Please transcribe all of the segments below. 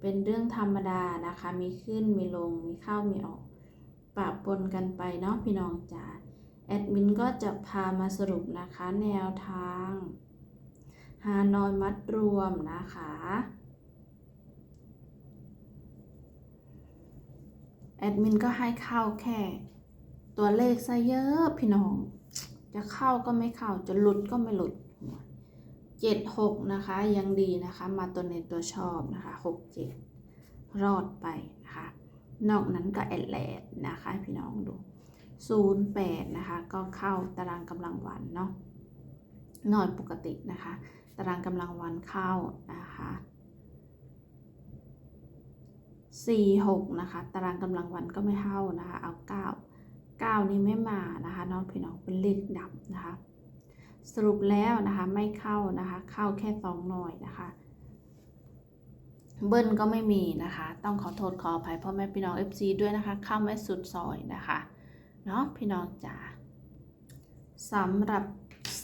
เป็นเรื่องธรรมดานะคะ มีขึ้นมีลง มีเข้ามีออก ปะปนกันไปเนาะพี่น้องจ๋า แอดมินก็จะพามาสรุปนะคะแนวทางฮานอยมัดรวมนะคะ แอดมินก็ให้เข้าแค่ ตัวเลขซะเยอะพี่น้อง จะเข้าก็ไม่เข้า จะหลุดก็ไม่หลุด เจ็ดหกนะคะยังดีนะคะ มาตัวในตัวชอบนะคะหกเจ็ดรอดไปนะคะ นอกนั้นก็แอดแลดนะคะพี่น้องดูศูนย์แปดนะคะ ก็เข้าตารางกำลังวันเนาะหน่อนปกตินะคะ ตารางกำลังวันเข้านะคะสี่หกนะคะ ตารางกำลังวันก็ไม่เข้านะคะ เอาเก้า9นี้ไม่มานะคะน้องพี่น้องเป็นเลขดับนะคะ สรุปแล้วนะคะไม่เข้านะคะ เข้าแค่สองหน่อยนะคะ เบิ้ลก็ไม่มีนะคะ ต้องขอโทษขออภัยพ่อแม่พี่น้อง FC ด้วยนะคะ เข้าไม่สุดซอยนะคะเนาะพี่น้องจ๋าสำหรับ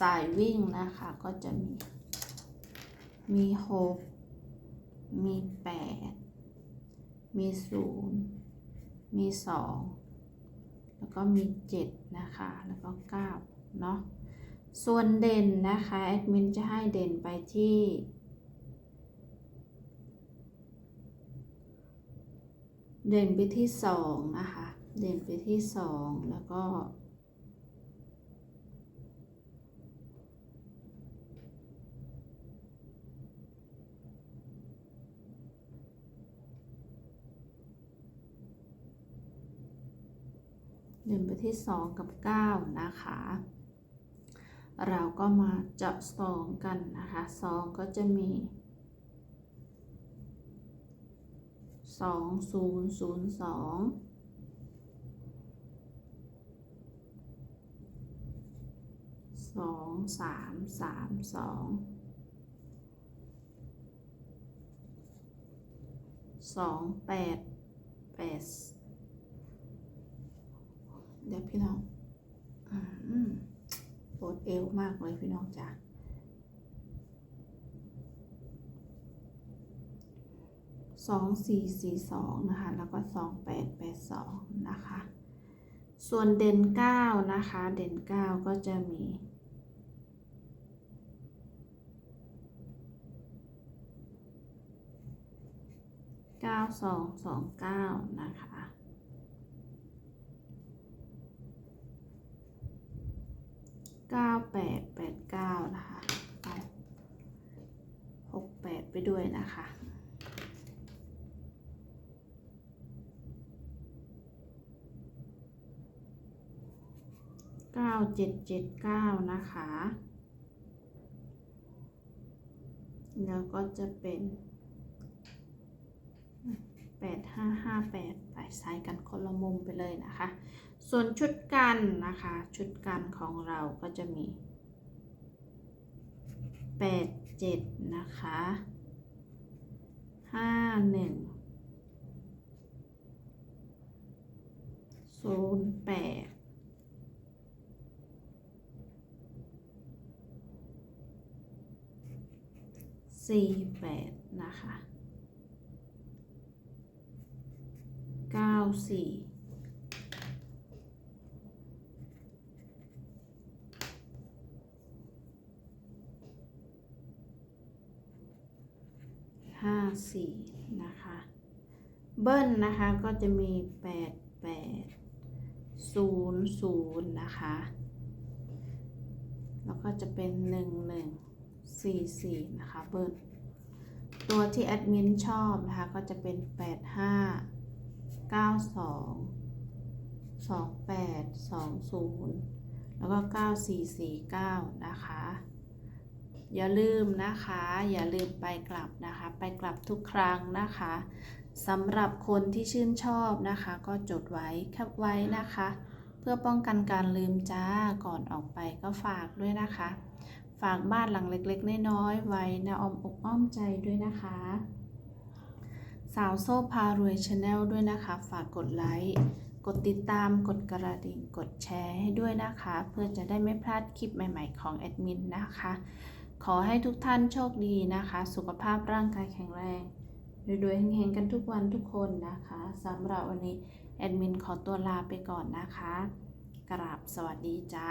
สายวิ่งนะคะก็จะมี มีหกมีแปดมีศูนย์มีสองแล้วก็มี7นะคะ แล้วก็9เนาะ ส่วนเด่นนะคะแอดมินจะให้เด่นไปที่เด่นไปที่2นะคะ เด่นไปที่2แล้วก็ เด่นไปที่2กับ9นะคะ เราก็มาเจาะ2กันนะคะ2ก็จะมี 2 0 0 2สองสามสามสองสองแปดแปดเดี๋ยวพี่น้อง ปวดเอวมากเลยพี่น้องจ้ะสองสี่สี่สองนะคะ แล้วก็สองแปดแปดสองนะคะ ส่วนเด่นเก้านะคะ เด่นเก้าก็จะมีเก้าสองสองเก้านะคะ เก้าแปดแปดเก้านะคะเอาหกแปดไปด้วยนะคะเก้าเจ็ดเจ็ดเก้านะคะ แล้วก็จะเป็น แปดห้าห้าแปดไปใส่กันคนละมุมไปเลยนะคะ ส่วนชุดกันนะคะ ชุดกันของเราก็จะมี 8 7 นะคะ 5 1 0 8 4 8 นะคะ 9 4ห้าสี่นะคะ เบิ้ลนะคะก็จะมี8 8 0 0นย์ศูนย์นะคะ แล้วก็จะเป็น1 1 4 4นะคะเบิ้ลตัวที่แอดมินชอบนะคะก็จะเป็นแปดห้า 8 5 9 2 2 8 2 0แล้วก็9 4 4 9นะคะ อย่าลืมนะคะ อย่าลืมไปกลับนะคะ ไปกลับทุกครั้งนะคะสำหรับคนที่ชื่นชอบนะคะ ก็จดไว้แคปไว้นะคะ เพื่อป้องกันการลืมจ้าก่อนออกไปก็ฝากด้วยนะคะ ฝากบ้านหลังเล็กๆน้อยๆไว้นะอมอกอ้อมใจด้วยนะคะ สาวโซ่พารวยชาแนลด้วยนะคะ ฝากกดไลค์กดติดตามกดกระดิ่งกดแชร์ให้ด้วยนะคะ เพื่อจะได้ไม่พลาดคลิปใหม่ ๆ ของแอดมินนะคะ ขอให้ทุกท่านโชคดีนะคะ สุขภาพร่างกายแข็งแรงรวยๆเฮงๆกันทุกวันทุกคนนะคะสำหรับวันนี้แอดมินขอตัวลาไปก่อนนะคะ กราบสวัสดีจ้า